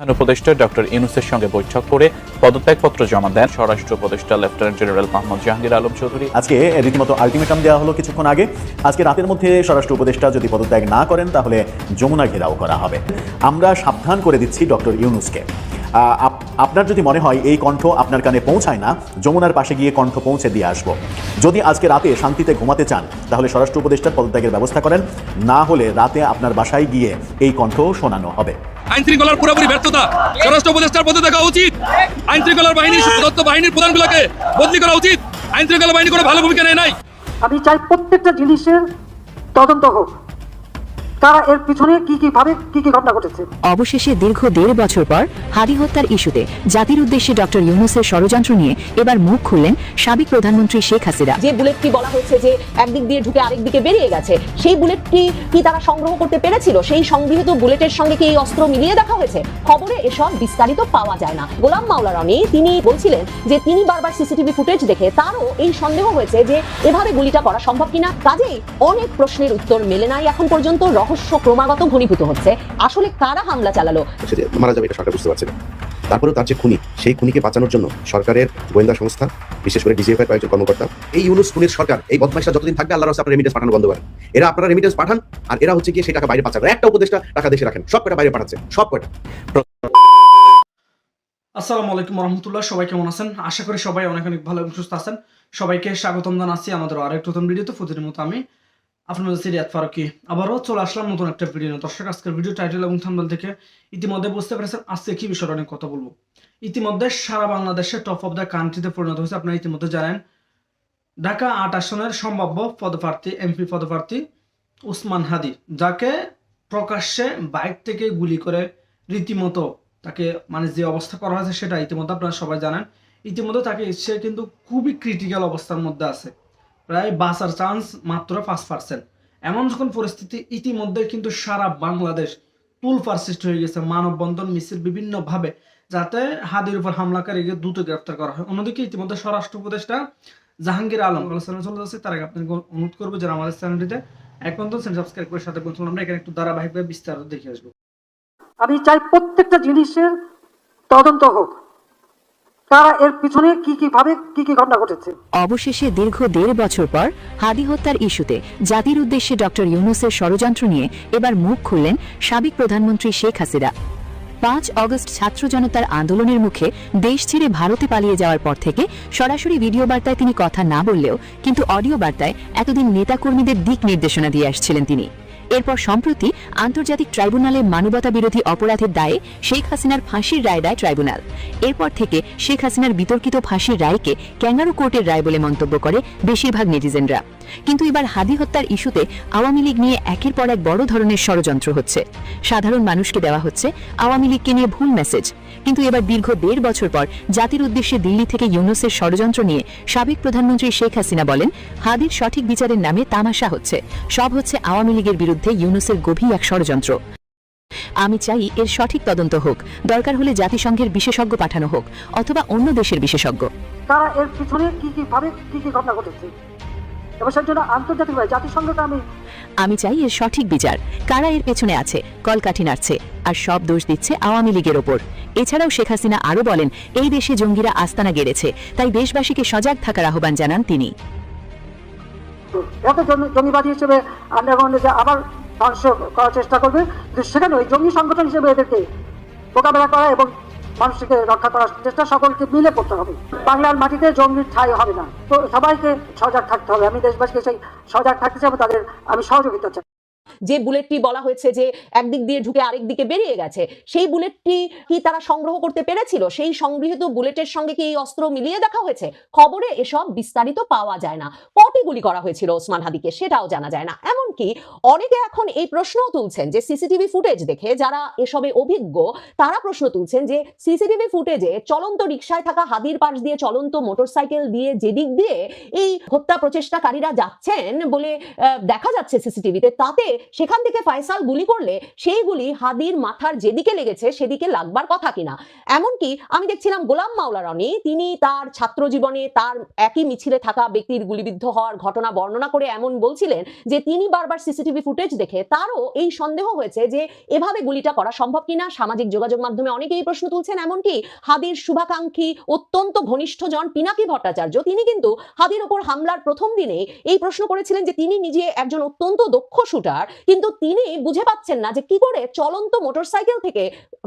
প্রধান উপদেষ্টা ডক্টর ইউনুসের সঙ্গে বৈঠক করে পদত্যাগপত্র জমা দেন স্বরাষ্ট্র উপদেষ্টা লেফটেন্যান্ট জেনারেল মোহাম্মদ জাহাঙ্গীর আলম চৌধুরী। আজকে রীতিমতো আলটিমেটাম দেওয়া হলো কিছুক্ষণ আগে। আজকে রাতের মধ্যে স্বরাষ্ট্র উপদেষ্টা যদি পদত্যাগ না করেন, তাহলে যমুনা ঘেরাও করা হবে। আমরা সাবধান করে দিচ্ছি ডক্টর ইউনুসকে। আপনার যদি মনে হয় এই কণ্ঠ আপনার কানে পৌঁছায় না, যমুনার পাশে গিয়ে কণ্ঠ পৌঁছে দিয়ে আসব। যদি আজকে রাতে শান্তিতে ঘুমাতে চান, তাহলে স্বরাষ্ট্র উপদেষ্টার পদত্যাগের ব্যবস্থা করেন। না হলে রাতে আপনার বাসায় গিয়ে এই কণ্ঠ শোনানো হবে। আইন শৃঙ্খলার পুরোপুরি ব্যর্থতা। স্বরাষ্ট্র উপদেষ্টার পদে দেখা উচিত। আইন শৃঙ্খলার বাহিনী প্রদত্ত বাহিনীর প্রধানগুলোকে বদলি করা উচিত। আইন শৃঙ্খলা বাহিনী কোনো ভালো ভূমিকা নেয় নাই। আমি চাই প্রত্যেকটা জিনিসের তদন্ত হোক। তারা এর পিছনে কি কি ভাবে কি কি ঘটনা ঘটেছে? অবশেষে দীর্ঘ দেড় বছর পর হাদি হত্যার ইস্যুতে জাতির উদ্দেশ্যে ডক্টর ইউনুসের ষড়যন্ত্র নিয়ে এবার মুখ খুললেন সাবেক প্রধানমন্ত্রী শেখ হাসিনা। যে বুলেটটি বলা হয়েছে যে একদিক দিয়ে ঢুকে আরেক দিকে বেরিয়ে গেছে সেই বুলেটটি কি তারা সংগ্রহ করতে পেরেছিল? সেই সংগৃহীত বুলেটের সঙ্গে কি এই অস্ত্র মিলিয়ে দেখা হয়েছে? খবরে এসব বিস্তারিত পাওয়া যায় না। গোলাম মাওলা রনি তিনি বলছিলেন যে তিনি বারবার সিসিটিভি ফুটেজ দেখে তারও এই সন্দেহ হয়েছে যে এভাবে গুলিটা করা সম্ভব কিনা? কাজেই অনেক প্রশ্নের উত্তর মেলে নাই এখন পর্যন্ত রহস্য ক্রমাগত ঘনীভূত হচ্ছে। আসলে কারা হামলা চালালো? সে যে মারা যাবে এটা সরকার বুঝতে পারছে না। তারপরেও তার যে খুনি সেই খুনিকে বাঁচানোর জন্য সরকারের গোয়েন্দা সংস্থা বিশেষ করে ডিজিএফআই কয়েকজন কর্মকর্তা এই ইউনুস খুনির সরকার এই বদমাইশটা যতদিন থাকবে আল্লাহ আপনার রেমিটেন্স পাঠানো বন্ধ করেন। এরা আপনারা রেমিটেন্স পাঠান আর এরা হচ্ছে গিয়ে সেই টাকা বাইরে পাঠান একটা উপদেশটা টাকা দেশে রাখেন সব কটা বাইরে পাঠাচ্ছে সব কটা আসসালামু আলাইকুম রহমতুল্লাহ সবাই কেমন আছেন? আশা করি সবাই অনেক অনেক ভালো এবং সুস্থ আছেন। সবাইকে স্বাগতম জানাচ্ছি আমাদের আরেক নতুন ভিডিওতে। প্রতিদিনের মতো আমি মধ্যে সিরিয়াত ফারুকি। আবারও চলে আসলাম নতুন একটা ভিডিও নিয়ে। দর্শক, আজকের ভিডিও টাইটেল এবং থাম্বনেল থেকে ইতিমধ্যে বুঝতে পেরেছেন আজকে কি বিষয়টা নিয়ে কথা বলব। ইতিমধ্যে সারা বাংলাদেশে টপ অফ দ্য কান্ট্রিতে পরিণত হয়েছে। আপনারা ইতিমধ্যে জানেন, ঢাকা আট আসনের সম্ভাব্য পদপ্রার্থী এমপি পদপ্রার্থী উসমান হাদি, যাকে প্রকাশ্যে বাইক থেকে গুলি করে রীতিমতো তাকে মানে যে অবস্থা করা হয়েছে সেটা ইতিমধ্যে আপনারা সবাই জানেন। ইতিমধ্যে তাকে, সে কিন্তু খুবই ক্রিটিক্যাল অবস্থার মধ্যে আছে। প্রায় বাঁচার চান্স মাত্র পাঁচ পার্সেন্ট এমন যখন পরিস্থিতি ইতিমধ্যে কিন্তু সারা বাংলাদেশ তুলফার সৃষ্টি হয়ে গেছে মানববন্ধন মিছিল বিভিন্নভাবে, যাতে হাদির উপর হামলাকারীকে দ্রুত গ্রেফতার করা হয়। অন্যদিকে ইতিমধ্যে স্বরাষ্ট্র উপদেষ্টা জাহাঙ্গীর আলম আলোচনা চলে যাচ্ছে, তার আগে আপনাকে অনুরোধ করব যারা আমাদের চ্যানেলটিতে এখন তো সাবস্ক্রাইব করে সাথে বলছিলাম আমরা এখানে একটু ধারাবাহিকভাবে বিস্তারিত দেখে আসব। আমি চাই প্রত্যেকটা জিনিসের তদন্ত হোক। এর পিছনে কি কি ভাবে, কি কি ঘটনা ঘটেছে? অবশেষে দীর্ঘ দেড় বছর পর হাদি হত্যার ইস্যুতে জাতির উদ্দেশ্যে ডক্টর ইউনুসের ষড়যন্ত্র নিয়ে এবার মুখ খুললেন সাবেক প্রধানমন্ত্রী শেখ হাসিনা। পাঁচ অগস্ট ছাত্র জনতার আন্দোলনের মুখে দেশ ছেড়ে ভারতে পালিয়ে যাওয়ার পর থেকে সরাসরি ভিডিও বার্তায় তিনি কথা না বললেও, কিন্তু অডিও বার্তায় এতদিন নেতাকর্মীদের দিক নির্দেশনা দিয়ে আসছিলেন তিনি। এরপর সম্প্রতি আন্তর্জাতিক ট্রাইব্যুনালে মানবতা বিরোধী অপরাধের দায়ে শেখ হাসিনার ফাঁসির রায় দেয় ট্রাইব্যুনাল। এরপর থেকে শেখ হাসিনার বিতর্কিত ফাঁসির রায়কে ক্যাঙ্গারু কোর্টের রায় বলে মন্তব্য করে বেশিরভাগ নেটিজেনরা। কিন্তু এবার হাদি হত্যার ইস্যুতে আওয়ামী লীগ নিয়ে একের পর এক বড় ধরনের ষড়যন্ত্র হচ্ছে। সাধারণ মানুষকে দেওয়া হচ্ছে আওয়ামী লীগকে নিয়ে ভুল মেসেজ কিন্তু এবার দীর্ঘ দেড় বছর পর জাতির উদ্দেশ্যে দিল্লি থেকে ইউনুসের ষড়যন্ত্র নিয়ে সাবেক প্রধানমন্ত্রী শেখ হাসিনা বলেন, হাদির সঠিক বিচারের নামে তামাশা হচ্ছে। সব হচ্ছে আওয়ামী লীগের বিরুদ্ধে ইউনুসের গভীর এক ষড়যন্ত্র। আমি চাই এর সঠিক তদন্ত হোক। দরকার হলে জাতিসংঘের বিশেষজ্ঞ পাঠানো হোক, অথবা অন্য দেশের বিশেষজ্ঞ। তারা এর পিছনে কি কি ভাবে, কি কি ঘটনা ঘটেছে? এবং জন্য আন্তর্জাতিক জাতিসংঘকে আমি আমি চাই এর সঠিক বিচার। কারা এর পেছনে আছে? কলকাঠি নাড়ছে। আর সব দোষ দিচ্ছে আওয়ামী লীগের ওপর। এছাড়াও শেখ হাসিনা আরও বলেন এই দেশে জঙ্গিরা আস্তানা গেড়েছে। তাই দেশবাসীকে সজাগ থাকার আহ্বান জানান তিনি। এত জমি জমিবাদী হিসেবে আন্ডারগ্রাউন্ডে যে আবার ধ্বংস করার চেষ্টা করবে সেখানে ওই জঙ্গি সংগঠন হিসেবে এদেরকে মোকাবেলা করা এবং মানুষকে রক্ষা করার চেষ্টা সকলকে মিলে করতে হবে। বাংলার মাটিতে জঙ্গির ঠাই হবে না। তো সবাইকে সজাগ থাকতে হবে। আমি দেশবাসীকে সেই সজাগ থাকতে চাই তাদের আমি সহযোগিতা চাই। যে বুলেটটি বলা হয়েছে যে একদিক দিয়ে ঢুকে আরেক দিকে বেরিয়ে গেছে, সেই বুলেটটি কি তারা সংগ্রহ করতে পেরেছিল? সেই সংগৃহীত বুলেটের সঙ্গে কি এই অস্ত্র মিলিয়ে দেখা হয়েছে? খবরে এসব বিস্তারিত পাওয়া যায় না। কটি গুলি করা হয়েছিল ওসমান হাদিকে, সেটাও জানা যায় না। এমনকি অনেকে এখন এই প্রশ্নও তুলছেন যে সিসিটিভি ফুটেজ দেখে যারা এসবে অভিজ্ঞ, তারা প্রশ্ন তুলছেন যে সিসিটিভি ফুটেজে চলন্ত রিক্সায় থাকা হাদির পাশ দিয়ে চলন্ত মোটরসাইকেল দিয়ে যেদিক দিয়ে এই হত্যা প্রচেষ্টাকারীরা যাচ্ছেন বলে দেখা যাচ্ছে সিসিটিভিতে, তাতে সেখান থেকে ফয়সাল গুলি করলে সেই গুলি হাদির মাথার যেদিকে লেগেছে সেদিকে লাগবার কথা কিনা। এমনকি আমি দেখছিলাম গোলাম মাওলা রনি, তিনি তার ছাত্র জীবনে তার একই মিছিলে থাকা ব্যক্তির গুলিবিদ্ধ হওয়ার ঘটনা বর্ণনা করে এমন বলছিলেন যে তিনি বারবার সিসিটিভি ফুটেজ দেখে তারও এই সন্দেহ হয়েছে যে এভাবে গুলিটা করা সম্ভব কিনা। সামাজিক যোগাযোগ মাধ্যমে অনেকেই প্রশ্ন তুলছেন, এমনকি হাদির শুভাকাঙ্ক্ষী অত্যন্ত ঘনিষ্ঠ জন পিনাকি ভট্টাচার্য, তিনি কিন্তু হাদির ওপর হামলার প্রথম দিনে এই প্রশ্ন করেছিলেন যে তিনি নিজে একজন অত্যন্ত দক্ষ শুটার কিন্তু তিনি বুঝে পাচ্ছেন না যে কি করে চলন্ত মোটরসাইকেল থেকে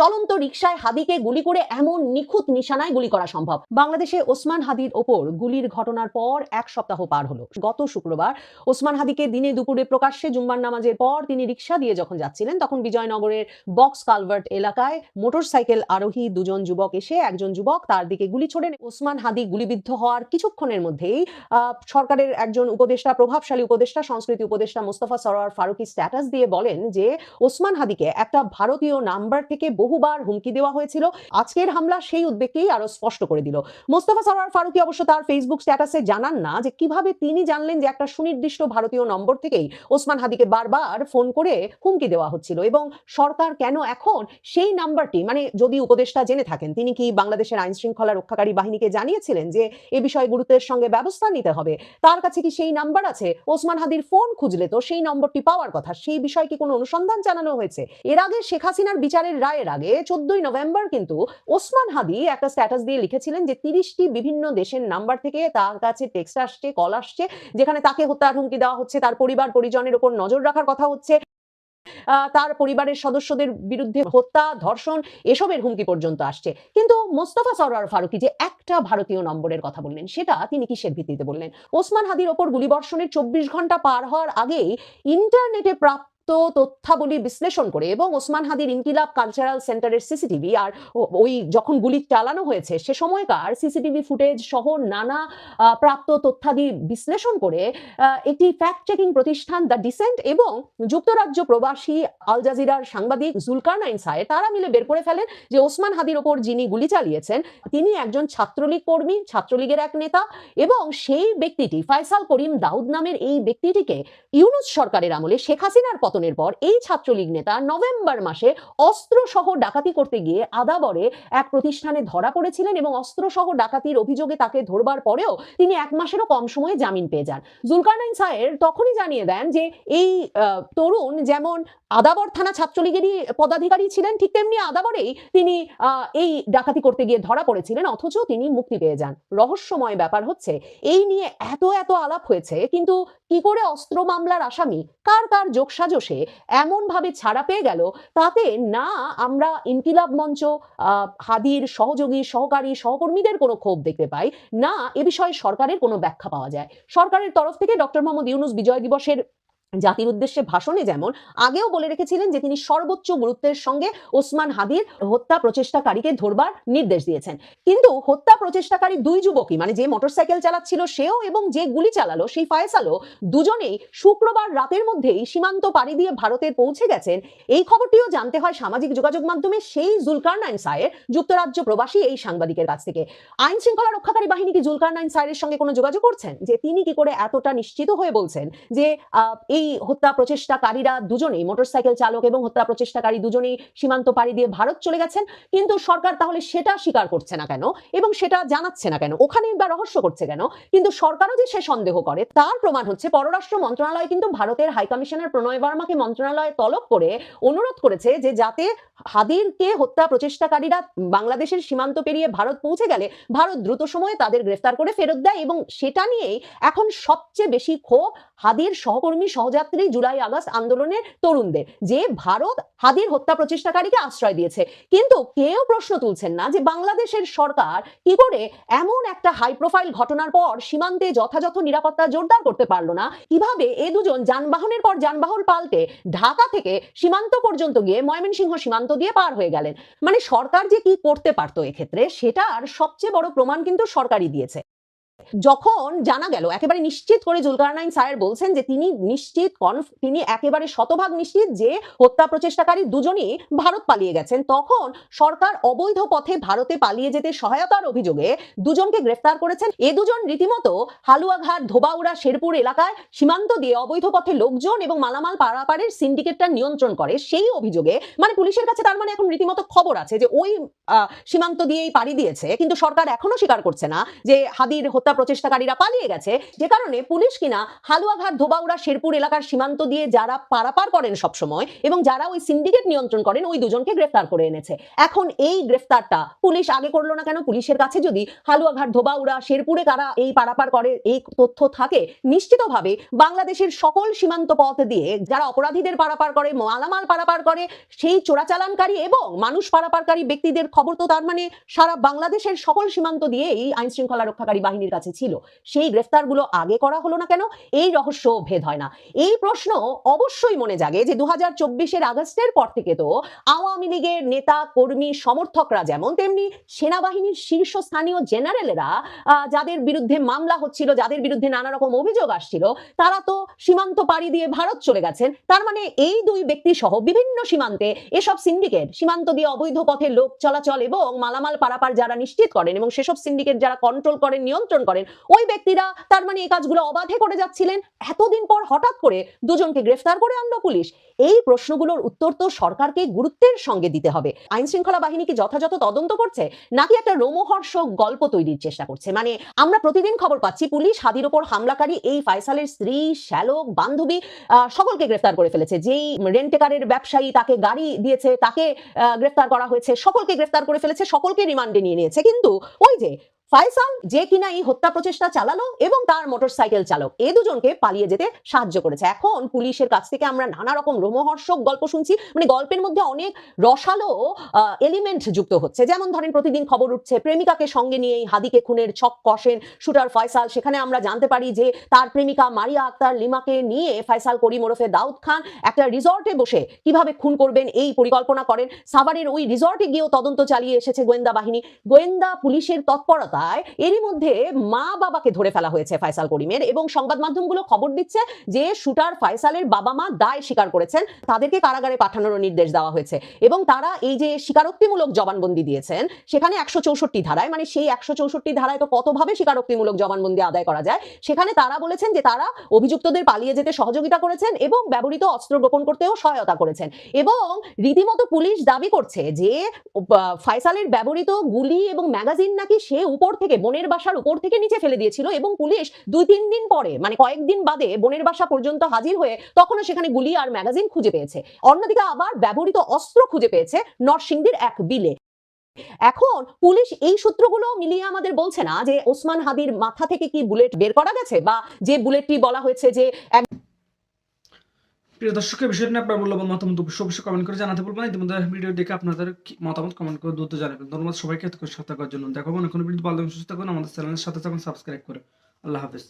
চলন্ত রিকশায় হাদিকে গুলি করে এমন নিখুঁত নিশানায় গুলি করা সম্ভব। বাংলাদেশে ওসমান হাদির ওপর গুলির ঘটনার পর এক সপ্তাহ পার হলো। গত শুক্রবার ওসমান হাদিকে দিনে দুপুরে প্রকাশ্যে জুম্মার নামাজের পর তিনি রিকশা দিয়ে যখন যাচ্ছিলেন, তখন বিজয়নগরের বক্স কালভার্ট এলাকায় মোটরসাইকেল আরোহী দুজন যুবক এসে একজন যুবক তার দিকে গুলি ছোড়েন ওসমান হাদি গুলিবিদ্ধ হওয়ার কিছুক্ষণের মধ্যেই সরকারের একজন উপদেষ্টা, প্রভাবশালী উপদেষ্টা, সংস্কৃতি উপদেষ্টা মোস্তফা সরোয়ার ফারুকি স্ট্যাটাস দিয়ে বলেন যে ওসমান হাদিকে একটা ভারতীয় নাম্বার থেকে বহুবার হুমকি দেওয়া হয়েছিল। আজকের হামলা সেই উদ্বেগকেই আরও স্পষ্ট করে দিল। মোস্তফা সরোয়ার ফারুকি অবশ্য তার ফেসবুক স্ট্যাটাসে জানান না যে কীভাবে তিনি জানলেন যে একটা সুনির্দিষ্ট ভারতীয় নম্বর থেকেই ওসমান হাদিকে বারবার ফোন করে হুমকি দেওয়া হচ্ছিল এবং সরকার কেন এখন সেই নাম্বারটি মানে যদি উপদেষ্টা জেনে থাকেন, তিনি কি বাংলাদেশের আইন শৃঙ্খলা রক্ষাকারী বাহিনীকে জানিয়েছিলেন যে এ বিষয়ে গুরুত্বের সঙ্গে ব্যবস্থা নিতে হবে? তার কাছে কি সেই নাম্বার আছে? ওসমান হাদির ফোন খুঁজলে তো সেই নম্বরটি পাওয়ার কথা। সেই বিষয়ে কি কোনো অনুসন্ধান জানানো হয়েছে। এর আগে শেখ হাসিনার বিচারের রায়ের আগে চোদ্দই নভেম্বর কিন্তু ওসমান হাদি একটা স্ট্যাটাস দিয়ে লিখেছিলেন যে তিরিশটি বিভিন্ন দেশের নাম্বার থেকে তার কাছে টেক্সট আসছে কল আসছে, যেখানে তাকে হত্যার হুমকি দেওয়া হচ্ছে, তার পরিবার পরিজনের উপর নজর রাখার কথা হচ্ছে। তার পরিবারের সদস্যদের বিরুদ্ধে হত্যা, ধর্ষণ এসবের হুমকি পর্যন্ত আসছে। কিন্তু মোস্তফা সরোয়ার ফারুকি যে একটা ভারতীয় নম্বরের কথা বললেন, সেটা তিনি কিসের ভিত্তিতে বললেন? ওসমান হাদির ওপর গুলিবর্ষণের চব্বিশ ঘণ্টা পার হওয়ার আগেই ইন্টারনেটে প্রাপ্ত তথ্যাবলী বিশ্লেষণ করে এবং ওসমান হাদির ইনকিলাব কালচারাল সেন্টারের সিসিটিভি আর ওই যখন গুলি চালানো হয়েছে, সে সময়কার সিসিটিভি ফুটেজ সহ নানা প্রাপ্ত তথ্যাদি বিশ্লেষণ করে একটি ফ্যাক্ট চেকিং প্রতিষ্ঠান দ্য ডিসেন্ট এবং যুক্তরাজ্য প্রবাসী আল জাজিরার সাংবাদিক জুলকারনাইন সাহেব তারা মিলে বের করে ফেলেন যে ওসমান হাদির ওপর যিনি গুলি চালিয়েছেন, তিনি একজন ছাত্রলীগ কর্মী, ছাত্রলীগের এক নেতা এবং সেই ব্যক্তিটি ফয়সাল করিম দাউদ নামের এই ব্যক্তিটিকে ইউনুস সরকারের আমলে শেখ হাসিনার পতনের পর এই ছাত্রলীগ নেতা নভেম্বর মাসে অস্ত্র সহ ডাকাতি করতে গিয়ে আদাবরে এক প্রতিষ্ঠানে ধরা পড়েছিলেন এবং অস্ত্র সহ ডাকাতির অভিযোগে তাকে ধরবার পরেও তিনি এক মাসেরও কম সময়ে জামিন পেয়ে যান। জুলকারনাইন সাহের তখনই জানিয়ে দেন যে এই তরুণ যেমন আদাবর থানা ছাত্রলীগেরই পদাধিকারী ছিলেন, ঠিক তেমনি আদাবরেই তিনি এই ডাকাতি করতে গিয়ে ধরা পড়েছিলেন, অথচ তিনি মুক্তি পেয়ে যান। রহস্যময় ব্যাপার হচ্ছে, এই নিয়ে এত এত আলাপ হয়েছে, কিন্তু কি করে অস্ত্র মামলার আসামি, কার কার যোগসাজশে এমন ভাবে ছাড়া পেয়ে গেল, তাতে না আমরা ইনকিলাব মঞ্চ হাদির সহযোগী, সহকারী, সহকর্মীদের কোনো ক্ষোভ দেখতে পাই, না এ বিষয়ে সরকারের কোনো ব্যাখ্যা পাওয়া যায়। সরকারের তরফ থেকে ডক্টর মোহাম্মদ ইউনুস বিজয় দিবসের জাতির উদ্দেশ্যে ভাষণে যেমন আগেও বলে রেখেছিলেন যে তিনি সর্বোচ্চ গুরুত্বের সঙ্গে ওসমান হাদির হত্যা প্রচেষ্টাকারীকে ধরবার নির্দেশ দিয়েছেন। কিন্তু হত্যা প্রচেষ্টাকারী দুই যুবকই মানে যে মোটরসাইকেল চালাচ্ছিল সেও এবং যে গুলি চালালো সেই ফায়সালও দুজনেই শুক্রবার রাতের মধ্যেই সীমান্ত পাড়ি দিয়ে ভারতে পৌঁছে গেছেন। এই খবরটিও জানতে হয় সামাজিক যোগাযোগ মাধ্যমে সেই জুলকারনাইন সায়ের যুক্তরাজ্য প্রবাসী এই সাংবাদিকের কাছ থেকে। আইন শৃঙ্খলা রক্ষাকারী বাহিনী কি জুলকারনাইন সায়ের সঙ্গে কোনো যোগাযোগ করছেন? যে তিনি কি করে এতটা নিশ্চিত হয়ে বলছেন যে আহ, এই হত্যা প্রচেষ্টাকারীরা দুজনেই মোটরসাইকেল চালক এবং হত্যা প্রচেষ্টাকারী দুজনেই সীমান্ত পাড়ি দিয়ে ভারত চলে গেছেন। কিন্তু সরকার তাহলে সেটা স্বীকার করছে না কেন? এবং সেটা জানাচ্ছে না কেন? ওখানেই বা রহস্য করছে কেন? কিন্তু সরকারও যে সে সন্দেহ করে, তার প্রমাণ হচ্ছে পররাষ্ট্র মন্ত্রণালয় কিন্তু ভারতের হাইকমিশনার প্রণয় বর্মাকে মন্ত্রণালয়ে তলব করে অনুরোধ করেছে যে যাতে হাদিরকে হত্যা প্রচেষ্টাকারীরা বাংলাদেশের সীমান্ত পেরিয়ে ভারত পৌঁছে গেলে ভারত দ্রুত সময়ে তাদের গ্রেফতার করে ফেরত দেয় এবং সেটা নিয়েই এখন সবচেয়ে বেশি ক্ষোভ হাদির সহকর্মী সহযাত্রী জুলাই আগস্ট আন্দোলনের তরুণদের, যে ভারত হাদির হত্যা প্রচেষ্টাকারীকে আশ্রয় দিয়েছে। কিন্তু কেউ প্রশ্ন তুলছেন না যে বাংলাদেশের সরকার কি করে এমন একটা হাই প্রোফাইল ঘটনার পর সীমান্তে যথাযথ নিরাপত্তা জোরদার করতে পারল না? কীভাবে এ দুজন যানবাহনের পর যানবাহন পাল্টে ঢাকা থেকে সীমান্ত পর্যন্ত গিয়ে ময়মনসিংহ সীমান্ত দিয়ে পার হয়ে গেলেন? মানে সরকার যে কি করতে পারতো এক্ষেত্রে, সেটার সবচেয়ে বড় প্রমাণ কিন্তু সরকারই দিয়েছে। যখন জানা গেল, একেবারে নিশ্চিত করে জুলকারনাইন স্যার বলছেন যে তিনি নিশ্চিত তিনি একেবারে শতভাগ নিশ্চিত যে হত্যা প্রচেষ্টাকারী দুজনই ভারত পালিয়ে গেছেন। তখন সরকার অবৈধ পথে ভারতে পালিয়ে যেতে সহায়তার অভিযোগে দুজনকে গ্রেফতার করেছেন। এ দুজন রীতিমতো হালুয়াঘাট, ধোবাউড়া, শেরপুর এলাকায় সীমান্ত দিয়ে অবৈধ পথে লোকজন এবং মালামাল পারাপারের সিন্ডিকেটটা নিয়ন্ত্রণ করে। সেই অভিযোগে মানে পুলিশের কাছে তার মানে এখন রীতিমতো খবর আছে যে ওই সীমান্ত দিয়েই পাড়ি দিয়েছে। কিন্তু সরকার এখনও স্বীকার করছে না যে হাদির হত্যা প্রচেষ্টাকারীরা পালিয়ে গেছে। যে কারণে পুলিশ কিনা হালুয়াঘাট ধোবাউড়া শেরপুর এলাকার সীমান্ত দিয়ে যারা পারাপার করেন সবসময় এবং যারা ওই সিন্ডিকেট নিয়ন্ত্রণ করেন, ওই দুজনকে গ্রেফতার করে এনেছে। এখন এই গ্রেফতারটা পুলিশ আগে করল না কেন? পুলিশের কাছে যদি হালুয়াঘাট ধোবাউড়া শেরপুরে কারা এই পারাপার করে, এই তথ্য থাকে, নিশ্চিতভাবে বাংলাদেশের সকল সীমান্ত পথ দিয়ে যারা অপরাধীদের পারাপার করে, মালামাল পারাপার করে, সেই চোরাচালানকারী এবং মানুষ পারাপারকারী ব্যক্তিদের খবর তো তার মানে সারা বাংলাদেশের সকল সীমান্ত দিয়ে এই আইন শৃঙ্খলা রক্ষাকারী বাহিনীর ছিল। সেই গ্রেফতারগুলো আগে করা হলো না কেন? এই রহস্য ভেদ হয় না। এই প্রশ্ন অবশ্যই মনে জাগে যে দু হাজার আগস্টের পর থেকে তো আওয়ামী লীগের নেতা, কর্মী, সমর্থকরা যেমন তেমনি সেনাবাহিনীর শীর্ষস্থানীয় জেনারেলেরা যাদের বিরুদ্ধে মামলা হচ্ছিল, যাদের বিরুদ্ধে নানা রকম অভিযোগ আসছিল, তারা তো সীমান্ত পাড়ি দিয়ে ভারত চলে গেছেন। তার মানে এই দুই ব্যক্তি সহ বিভিন্ন সীমান্তে এসব সিন্ডিকেট, সীমান্ত দিয়ে অবৈধ পথে লোক চলাচল এবং মালামাল পারাপার যারা নিশ্চিত করেন এবং সেসব সিন্ডিকেট যারা কন্ট্রোল করেন, নিয়ন্ত্রণ করেন। ওই ব্যক্তিরা তার মানে এই কাজগুলো অবাধে করে যাচ্ছিলেন। এতদিন পর হঠাৎ করে দুজনকে গ্রেফতার করে আনলো পুলিশ। এই প্রশ্নগুলোর উত্তর তো সরকারকে গুরুত্বের সঙ্গে দিতে হবে। আইন শৃঙ্খলা বাহিনী কি যথাযথ তদন্ত করছে? নাকি একটা রোমহর্ষক গল্প তৈরির চেষ্টা করছে? মানে আমরা প্রতিদিন খবর পাচ্ছি, পুলিশ হাদির ওপর হামলাকারী এই ফাইসালের স্ত্রী, শ্যালক, বান্ধবী সকলকে গ্রেফতার করে ফেলেছে। যেই রেন্টেকারের ব্যবসায়ী তাকে গাড়ি দিয়েছে, তাকে গ্রেফতার করা হয়েছে, সকলকে গ্রেফতার করে ফেলেছে, সকলকে রিমান্ডে নিয়ে নিয়েছে। কিন্তু ওই যে ফাইসাল যে কিনা এই হত্যা প্রচেষ্টা চালালো এবং তার মোটরসাইকেল চালক। এ দুজনকে পালিয়ে যেতে সাহায্য করেছে। এখন পুলিশের কাছ থেকে আমরা নানা রকম রোমহর্ষক গল্প শুনছি। মানে গল্পের মধ্যে অনেক রসালো এলিমেন্ট যুক্ত হচ্ছে। যেমন ধরেন প্রতিদিন খবর উঠছে, প্রেমিকাকে সঙ্গে নিয়ে হাদিকে খুনের ছক কষেন শুটার ফয়সাল। সেখানে আমরা জানতে পারি যে তার প্রেমিকা মারিয়া আক্তার লিমাকে নিয়ে ফয়সাল করিম ওরফে দাউদ খান একটা রিসর্টে বসে কীভাবে খুন করবেন, এই পরিকল্পনা করেন। সাভারের ওই রিসর্টে গিয়েও তদন্ত চালিয়ে এসেছে গোয়েন্দা বাহিনী। গোয়েন্দা পুলিশের তৎপরতায় এরই মধ্যে মা বাবাকে ধরে ফেলা হয়েছে ফয়সাল করিমের এবং সংবাদ মাধ্যমগুলো খবর দিচ্ছে যে শুটার ফয়সালের বাবা মা দায় স্বীকার করেছেন, তাদেরকে কারাগারে পাঠানোর নির্দেশ দেওয়া হয়েছে এবং তারা এই যে স্বীকারোক্তিমূলক জবানবন্দি দিয়েছেন, সেখানে একশো চৌষট্টি ধারায় মানে সেই একশো চৌষট্টি ধারায় তো কতভাবে স্বীকারোক্তিমূলক জবানবন্দি আদায় করা যায়, সেখানে তারা বলেছেন যে তারা অভিযুক্তদের পালিয়ে যেতে সহযোগিতা করেছেন এবং ব্যবহৃত অস্ত্র গোপন করতেও সহায়তা করেছেন এবং রীতিমতো পুলিশ দাবি করছে যে ফয়সালের ব্যবহৃত গুলি এবং ম্যাগাজিন নাকি সে উপর থেকে বোনের বাসার উপর থেকে নিচে ফেলে দিয়েছিল এবং পুলিশ দুই তিন দিন পরে মানে কয়েকদিন বাদে বোনের বাসা পর্যন্ত হাজির হয়ে তখনও সেখানে গুলি আর ম্যাগাজিন খুঁজে পেয়েছে। অন্যদিকে আবার ব্যবহৃত অস্ত্র খুঁজে পেয়েছে নরসিংদীর এক বিলে। এখন পুলিশ এই সূত্রগুলো মিলিয়ে আমাদের বলছে না যে ওসমান হাদির মাথা থেকে কি বুলেট বের করা গেছে বা যে বুলেটটি বলা হয়েছে যে প্রিয় দর্শকের বিষয়টি নিয়ে আপনার মূল্যবান মতামত অবশ্যই কমেন্ট করে জানাতে বলবেন ইতিমধ্যে ভিডিও দেখে আপনাদের মতামত কমেন্ট করে দ্রুত জানাবেন। ধন্যবাদ সবাইকে এত সাথে থাকার জন্য। দেখো মনে কোনো ভিডিও ভালো সুস্থ থাকুন। আমাদের চ্যানেলের সাথে থাকুন, সাবস্ক্রাইব করে। আল্লাহ হাফিজ।